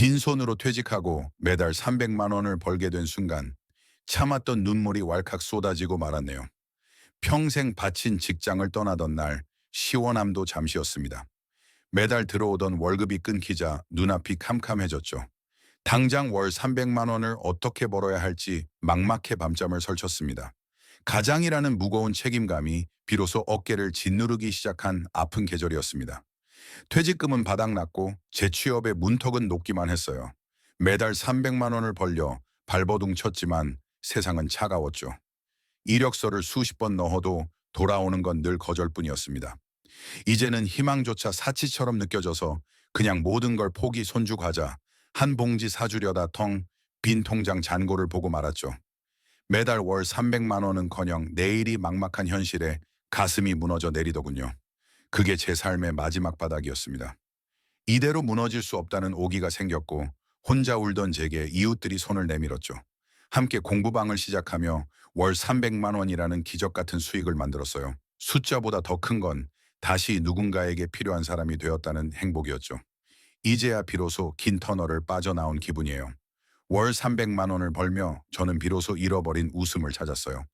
빈손으로 퇴직하고 매달 300만 원을 벌게 된 순간 참았던 눈물이 왈칵 쏟아지고 말았네요. 평생 바친 직장을 떠나던 날 시원함도 잠시였습니다. 매달 들어오던 월급이 끊기자 눈앞이 캄캄해졌죠. 당장 월 300만 원을 어떻게 벌어야 할지 막막해 밤잠을 설쳤습니다. 가장이라는 무거운 책임감이 비로소 어깨를 짓누르기 시작한 아픈 계절이었습니다. 퇴직금은 바닥났고 재취업의 문턱은 높기만 했어요. 매달 300만 원을 벌려 발버둥 쳤지만 세상은 차가웠죠. 이력서를 수십 번 넣어도 돌아오는 건 늘 거절뿐이었습니다. 이제는 희망조차 사치처럼 느껴져서 그냥 모든 걸 포기 손주가자 한 봉지 사주려다 텅 빈 통장 잔고를 보고 말았죠. 매달 월 300만 원은커녕 내일이 막막한 현실에 가슴이 무너져 내리더군요. 그게 제 삶의 마지막 바닥이었습니다. 이대로 무너질 수 없다는 오기가 생겼고 혼자 울던 제게 이웃들이 손을 내밀었죠. 함께 공부방을 시작하며 월 300만 원이라는 기적 같은 수익을 만들었어요. 숫자보다 더 큰 건 다시 누군가에게 필요한 사람이 되었다는 행복이었죠. 이제야 비로소 긴 터널을 빠져나온 기분이에요. 월 300만 원을 벌며 저는 비로소 잃어버린 웃음을 찾았어요.